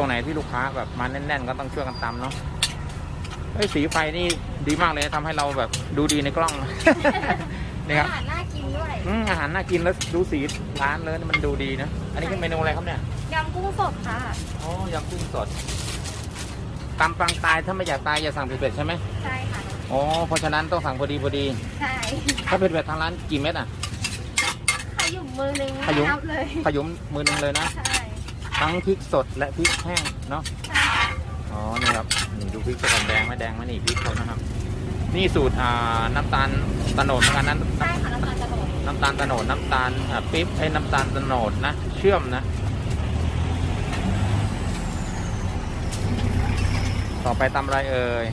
ช่วงไหนที่ลูกค้าแบบมาแน่น ๆ ก็ต้องช่วยกันตำเนาะเฮ้ยสีไฟนี่ดีมากเลยทำให้เราแบบดูดีในกล้องนี่ครับอาหารน่ากินด้วยอืมอาหารน่ากินแล้วดูสีร้านเลยมันดูดีนะอันนี้เป็นเมนูอะไรครับเนี่ยยำกุ้งสดค่ะอ๋อยำกุ้งสดตำปังตายถ้าไม่อยากตายอย่าสั่งเผ็ดๆใช่ไหมใช่ค่ะอ๋อเพราะฉะนั้นต้องสั่งพอดีพอดีใช่ถ้าเผ็ดๆทางร้านกี่เม็ดอะขยุ่มมือนึงขยุ่มนับเลยขยุมมือหนึงเลยนะใช่ ทั้งพริกสดและพริกแห้งเนาะใช่ค่ะอ๋อนี่ครับนี่ดูพริกจะก่อนแดงไหมแดงไหมนี่พริกเขานะครับ นี่สูตรอ่าน้ำตาลตะโนดเหมือนกันนั้นใช่ค่ะน้ำตาลกระโดดน้ำตาลตะโนดน้ำตาลอ่าปิ๊บไอ้น้ำตาลตะโนดนะเชื่อมนะ ต่อไปตำอะไรเอ่ย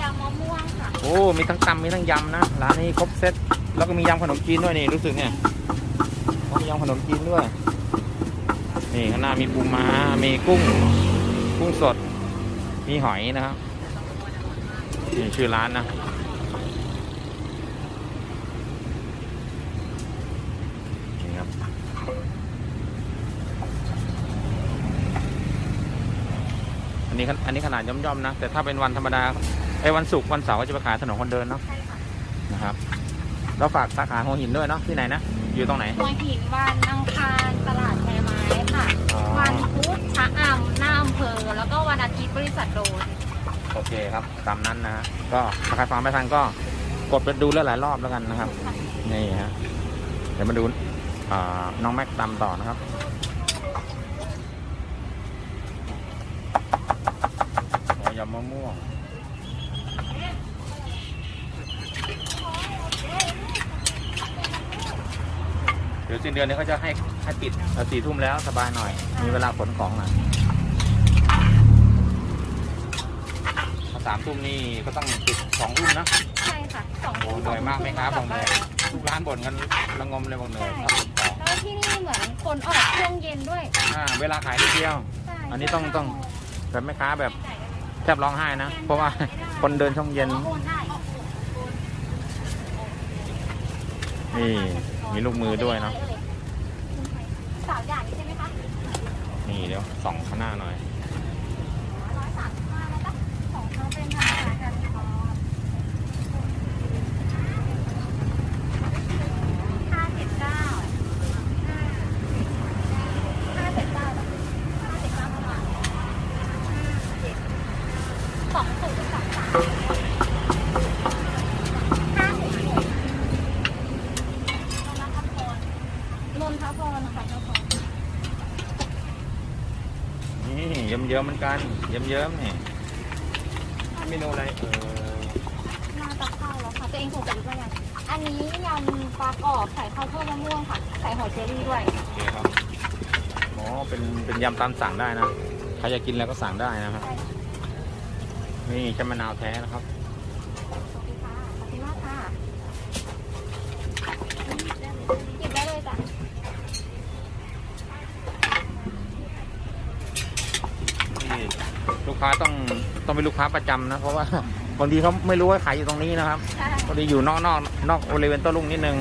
ยำมะม่วงค่ะโอ้มีทั้งตำมีทั้งยำนะร้านนี้ครบเซตแล้วก็มียำขนมจีนด้วยนี่รู้สึกเนี่ยเขามียำขนมจีนด้วย นี่ข้างหน้ามีปูม้า มีกุ้ง กุ้งสด มีหอยนะครับ นี่ชื่อร้านนะ นี่ครับ อันนี้ขนอันนี้ขนาดย่อมๆนะ แต่ถ้าเป็นวันธรรมดาไอ้วันศุกร์วันเสาร์ก็จะไปขายถนนคนเดินเนาะใช่ค่ะนะครับเราฝากสาขาหัวหินด้วยเนาะที่ไหนนะ อยู่ตรงไหน หัวหินวันอังคารตลาดแพ ไม้ค่ะ อ๋อ วันพุธชะอำหน้าอำเภอ แล้วก็วันอาทิตย์บริษัทโดน โอเคครับ ตามนั้นนะฮะก็ถ้าใครฟังไม่ทันก็กดไปดูแล้วหลายรอบแล้วกันนะครับ นี่ฮะเดี๋ยวมาดูอ่าน้องแม็กตำต่อนะครับโอ้ยำมะม่วงเดี๋ยวสิ้นเดือนนี้เขาจะให้ ให้ปิดสี่ทุ่มแล้วสบายหน่อย มีเวลาขนของหน่อยถ้าสามทุ่มนี่ก็ต้องปิดสองทุ่มนะใช่ค่ะสองโอ้เหนื่อยมากไหมครับบอกเหนื่อยทุกร้านบ่นกันระงมเลยบอกเหนื่อยครับผมของแล้วที่นี่เหมือนคนออกช่วงเย็นด้วยอ่าเวลาขายนิดเดียว ใช่อันนี้ต้องต้องแบบแม่ค้าแบบแทบร้องไห้นะ เพราะว่าคนเดินช่องเย็น โอนได้นี่มีลูกมือด้วยเนาะสาวใหญ่ใช่ไหมคะ นี่เดี๋ยวสองข้างหน้าหน่อย ร้อยสามสิบห้าแล้วก็ของเขาเป็นธรรมดากันห้าเจ็ดเก้าห้าเจ็ดเก้าห้าเจ็ดเก้าประมาณห้าเจ็ดสองศูนย์สองสามห้าหกหกนนทพรนะคะนนทพร นี่ เยิ้มเยิ้มๆเหมือนกัน เยิ้มเยิ้มๆนี่เมนูอะไรเออน่าจะเข้าแล้วค่ะ ตัวเองถูกใจด้วยยังอันนี้ยำปลากรอบใส่ข้าวโพดมะม่วงค่ะ ใส่หอยเชอรี่ด้วย โอเคครับ อ๋อ เป็นเป็นยำตามสั่งได้นะ ใครจะกินแล้วก็สั่งได้นะครับใช่ค่ะนี่ใช้มะนาวแท้นะครับ ขอบคุณค่ะขอบคุณมากค่ะหยิบได้เลยจ้ะ นี่ลู กค้าต้องต้องเป็นลูกค้าประจำนะ เพราะว่าบางทีเขาไม่รู้ว่าขายอยู่ตรงนี้นะครับใช่พอดีอยู่นอกนอกนอกบริเวณโต้รุ่งนิดนึง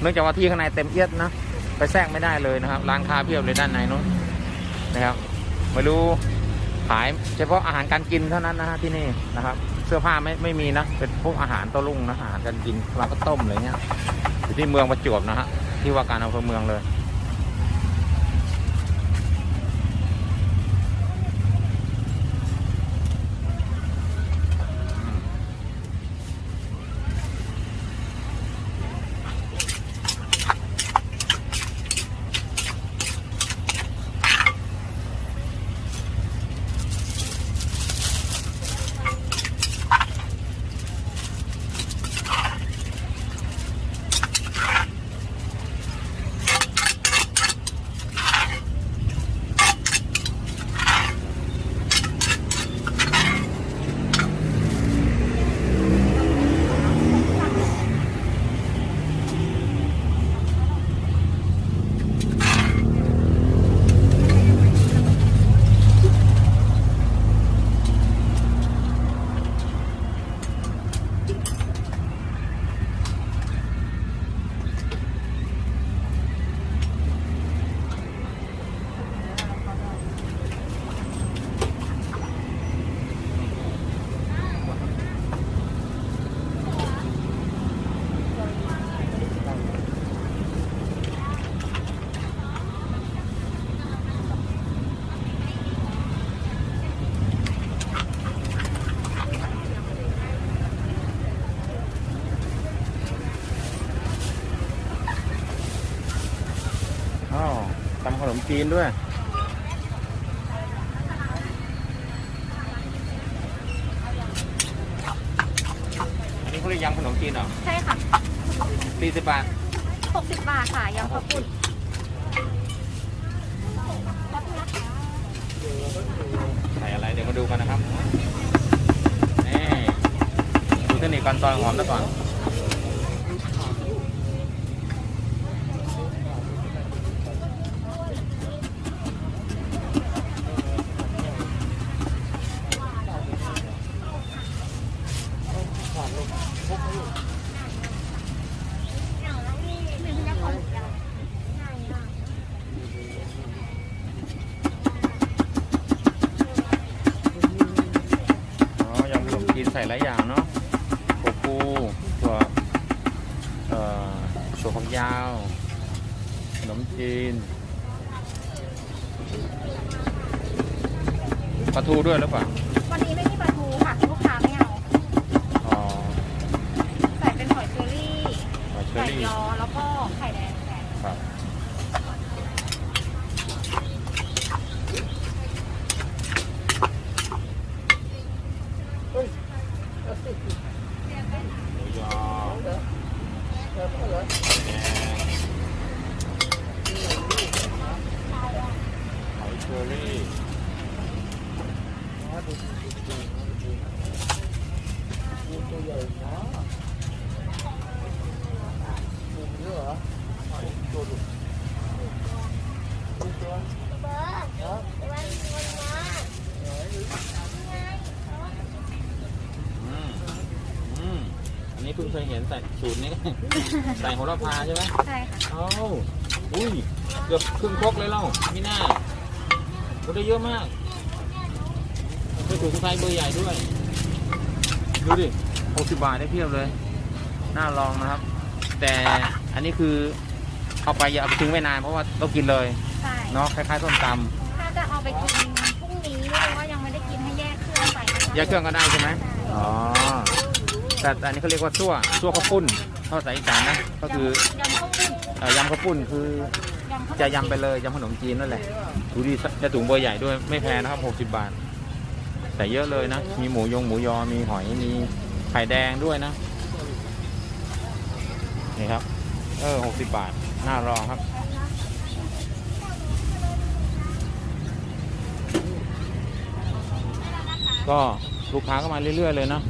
เนื่องจากว่าที่ข้างในเต็มเอียดนะไปแทรกไม่ได้เลยนะครับร้านค้าเพียบเลยด้านในนู้นนะครับไม่รู้ขายเฉพาะอาหารการกินเท่านั้นนะฮะที่นี่นะครับ เสื้อผ้าไม่ไม่มีนะเป็นพวกอาหารโต้รุ่งนะอาหารการกินปลาก็ต้มอะไรเงี้ยอยู่ที่เมืองประจวบนะฮะที่ว่าการอำเภอเมืองเลย นมจีนด้วย อันนี้เขาเรียกยำขนมจีนเหรอใช่ค่ะ สี่สิบบาท 60 บาทค่ะยำข้าวปุ้นใส่อะไรเดี๋ยวมาดูกันนะครับ นี่ ดูเทคนิคการซอยหอมซะก่อน อ๋อยำขนมจีนใส่หลายอย่างเนาะโกปูตัวเอ่อถั่วฝักยาว ขนมจีนปลาทูด้วยหรือเปล่า วันนี้ไม่มีปลาทูค่ะลูกค้าไม่เอา อ๋อ ใส่เป็นหอยเชอรี่ หอยเชอ ไก่ รี่ ยอแล้วก็ไข่แดงแทน ครับหมูยอแดงหอยเชอรี่ อืมอืมอันนี้เพิ่งเคยเห็นใส่สูตร นี้ ใส่โหระพาใช่ไหมใช่ค่ะเอ้าอุ้ย เกือบครึ่งครกเลยเล่าไม่น่าโอ้ได้เยอะมากไปถุงไซส์เบอร์ใหญ่ด้วย ดูดิ60บาทได้เพียบเลย น่าลองนะครับ แต่อันนี้คือเอาไปอย่าเอาไปทิ้งไว้นานเพราะว่าต้องกินเลยใช่เนาะคล้ายๆส้มตถ้าจะเอาไปกินพรุ่งนี้หรือว่ายังไม่ได้กินให้แยกเครื่องไปนะคะำแยกเครื่องก็ได้ใช่ไหมอ๋อแต่อันนี้เขาเรียกว่าซั่วซั่วข้าวปุ้น ภาษาอีสานนะ ก็คือยำข้าวปุ้นเอ่อยำข้าวปุ้นคือยำข้าวจะยำไปเลยยำขนมจีนนั่นแหละดูดีจะถุงเบอร์ใหญ่ด้วยไม่แพงนะครับ 60 บาท แต่เยอะเลยนะ มีหมูยงหมูยอ มีหอย มีไข่แดงด้วยนะ นี่ครับ เออ60 บาท น่ารองครับก็ลูกค้าก็มาเรื่อย ๆ เลยเนาะ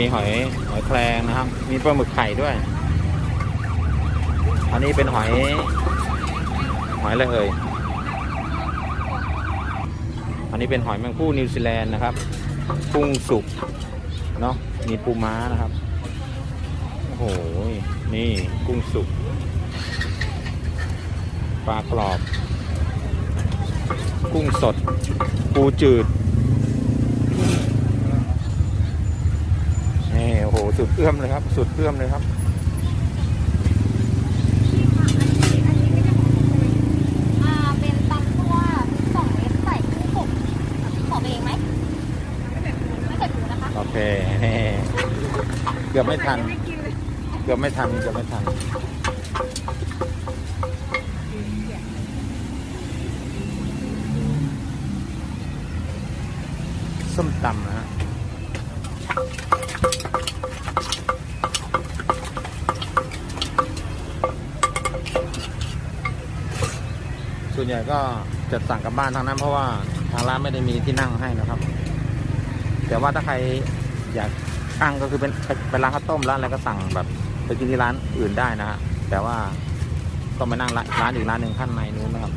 มีหอยหอยแครงนะครับ มีปลาหมึกไข่ด้วย อันนี้เป็นหอย หอยอะไรเอ่ยอันนี้เป็นหอยแมงผู้นิวซีแลนด์นะครับกุ้งสุกเนาะมีปูม้านะครับโอ้โหนี่กุ้งสุกปลากรอบ กุ้งสด ปูจืด นี่โอ้โห สุดเอื้อมเลยครับ สุดเอื้อมเลยครับ อ่าเป็นตำตัวสองเม็ดใส่กุ้งสุกขอเองไหมไม่ใส่ปูนะคะ โอเคนี่เกือบไม่ทัน เกือบไม่ทันเกือบไม่ทันส้มตำนะฮะ ส่วน ใหญ่ก็จะสั่งกลับบ้านทางนั้น เพราะว่าทางร้านไม่ได้มีที่นั่งให้นะครับ แต่ว่าถ้าใครอยากตั้งก็คือเป็นเป็นร้านข้าวต้มร้านอะไรก็สั่งแบบไปกินที่ร้านอื่นได้นะฮะแต่ว่าต้องไปนั่งร้านร้านอีกร้านหนึ่งข้างในนู้นนะครับ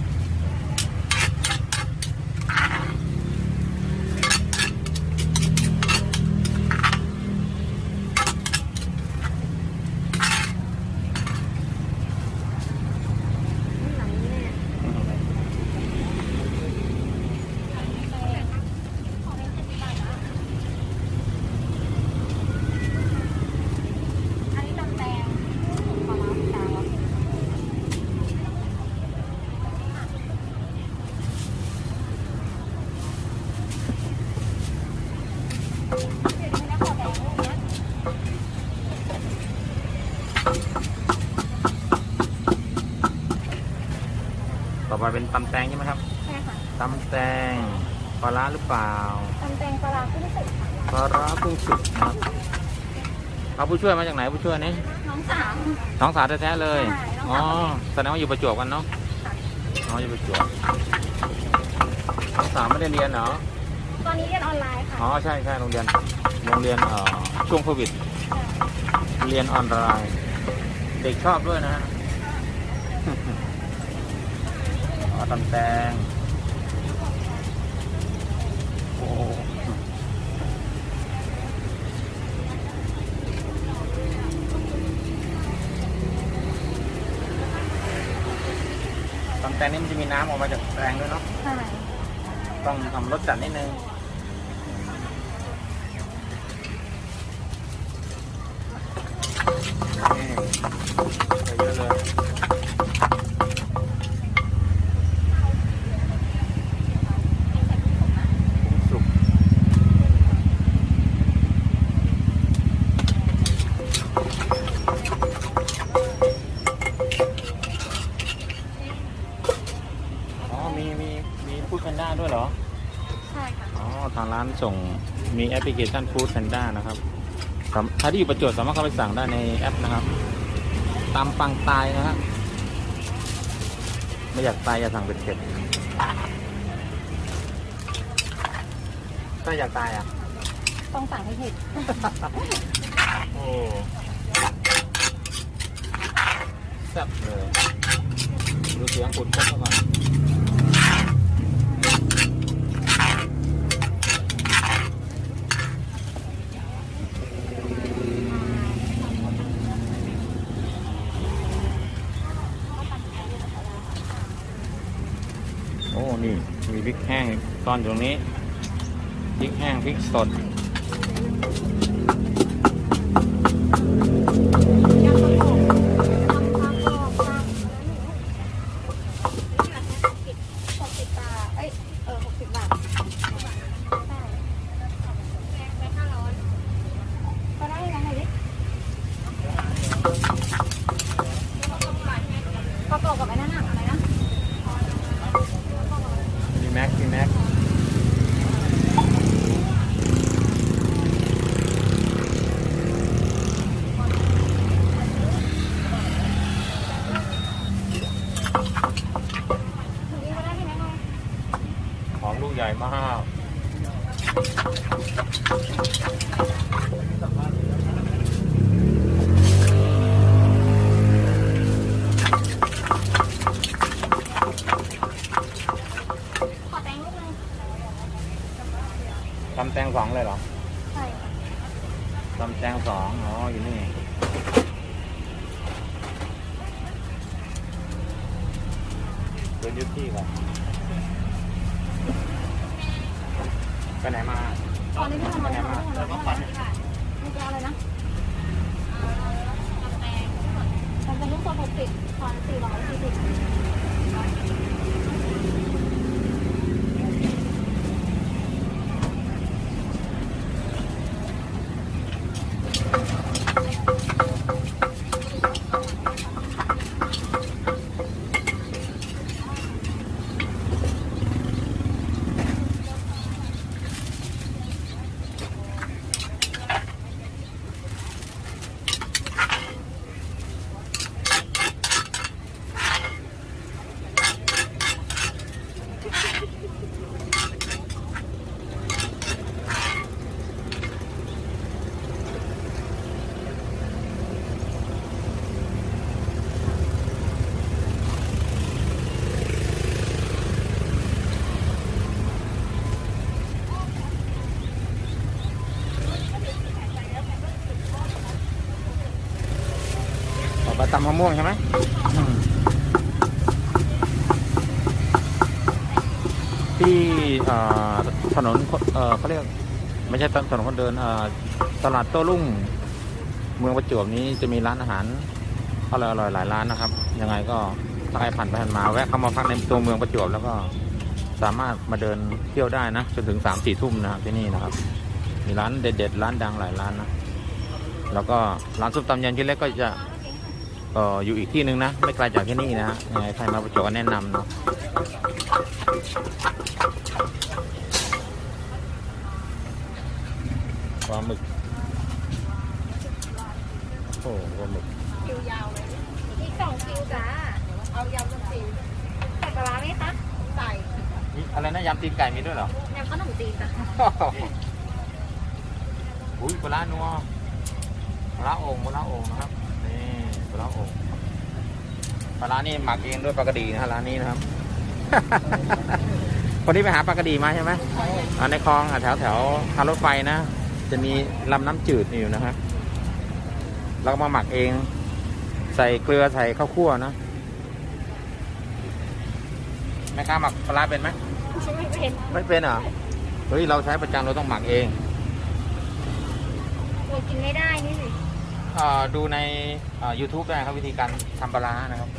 อันนี้ตำแตงปลาร้าจางแล้ว แล้วขอแบ่งลูกเนี้ย ต่อไปเป็นตำแตงใช่ไหมครับใช่ค่ะตำแตงปลาร้าหรือเปล่าตำแตงปลาร้ากุ้งสุกค่ะปลาร้ากุ้งสุกนะครับเอาผู้ช่วยมาจากไหนผู้ช่วยนี้น้องสามน้องสาวแท้ๆเลยใช่น้องอ๋อสาวแสดงว่าอยู่ประจวบกันเนาะค่ะอ๋ออยู่ประจวบน้องสาวไม่ได้เรียนเหรอตอนนี้เรียนออนไลน์ค่ะอ๋อใช่ใช่โรงเรียนโรงเรียนเอ่อช่วงโควิด เรียนออนไลน์ เด็กชอบด้วยนะฮะ อ๋อตำแตงโอ้โหตำแตงนี่มันจะมีน้ำออกมาจากแตงด้วยเนาะใช่ต้องทำรสจัดนิดนึงนี่ใส่เยอะเลย มีแอปพลิเคชันฟู้ดแพนด้านะครับสามถ้าที่อยู่ประจวบสามารถเข้าไปสั่งได้ในแอปนะครับตามปังตายนะฮะไม่อยากตายอย่าสั่งเป็นเผ็ดถ้าอยากตายอะ ต้องสั่งให้ผิดโอ้แซ่บเลยดูเสียงขุดครบแล้วก่อนโอ้ นี่มีพริกแห้งซ่อนตรงนี้พริกแห้งพริกสดยำกระโปงตำปลากรอบตำหกสิบบาทเอ้ยเออหกสิบบาทใช่แบงค์ห้าร้อยก็ได้แล้วไงดิประกอบกับไอ้นั่นอะอะไรนะ มีแม็กมีแม็กของลูกใหญ่มาก ขอแตงลูกนึง ตำแตง สองเลยเหรอใช่ค่ะตำแตงสองอ๋ออยู่นี่เดินยุทที่ก่อนไปไหนมาตอนนี้พี่ทำอะไรทำอะไรทำอะไรมึงจะเอาอะไรนะมันเป็นลูกโซ่หกสิบตอนสี่ร้อยะม่วงใช่ไหมที่ถนนเขาเรียกไม่ใช่ถนนคนเดินตลาดโต้รุ่ง เมืองประจวบนี้จะมีร้านอาหารอร่อยอร่อยๆหลายร้านนะครับ ยังไงก็ถ้าใครผ่านไปผ่านมาแวะเข้ามาพักในตัวเมืองประจวบแล้วก็สามารถมาเดินเที่ยวได้นะจนถึงสามสี่ทุ่มนะครับที่นี่นะครับ มีร้านเด็ดๆร้านดังหลายร้านนะแล้วก็ร้านซุปตำยำชิ้นเล็กก็จะ เอ่ออยู่อีกที่หนึ่งนะ ไม่ไกลจากที่นี่นะฮะยังไงใครมาประจวบก็แนะนำเนาะปลาหมึก โอ้โหปลาหมึกคิวยาวเลยอีกสองคิวจ้าเอายำขนมจีนใส่ปลาร้าไหมคะใส่นี่อะไรนะยำตีนไก่มีด้วยเหรอยำขนมจีนจ้ะอุ้ยปลาร้านัวปลาร้าโอ่งปลาร้าโอ่งนะครับนี่ ปลาร้าอ่งปลาร้านี่หมักเองด้วยปลากระดีนะฮะร้านนี้นะครับ คนที่ไปหาปลากระดีมาใช่ไหมอ่าในคลองอะแถวแถวทางรถไฟนะ จะมีลำน้ำจืดอยู่นะครับเราก็มาหมักเอง ใส่เกลือใส่ข้าวคั่วนะแม่ค้าหมักปลาร้าเป็นไหมไม่เป็นไม่เป็นเหรอเฮ้ยเราใช้ประจำเราต้องหมักเองกินไม่ได้นี่สิ ดูในเอ่อ YouTube ได้ครับวิธีการทำปลาร้านะครับ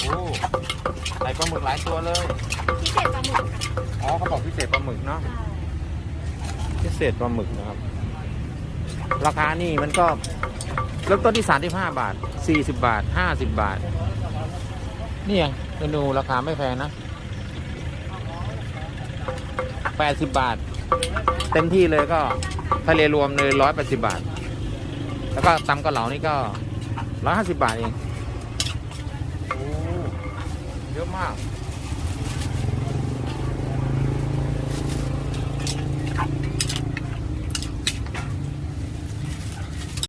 โอ้ใส่ปลาหมึกหลายตัวเลย พิเศษปลาหมึกค่ะอ๋อเขาบอกพิเศษปลาหมึกเนาะ พิเศษปลาหมึกนะครับ ราคานี่มันก็เริ่มต้นที่ 35 บาท 40 บาท 50 บาทเนี่ยเมนูราคาไม่แพงนะ 80 บาท เต็มที่เลยก็ทะเลรวมเลย180 บาท แล้วก็ตำกะเหลานี่ก็ 150 บาทเอง โอ้ เยอะมาก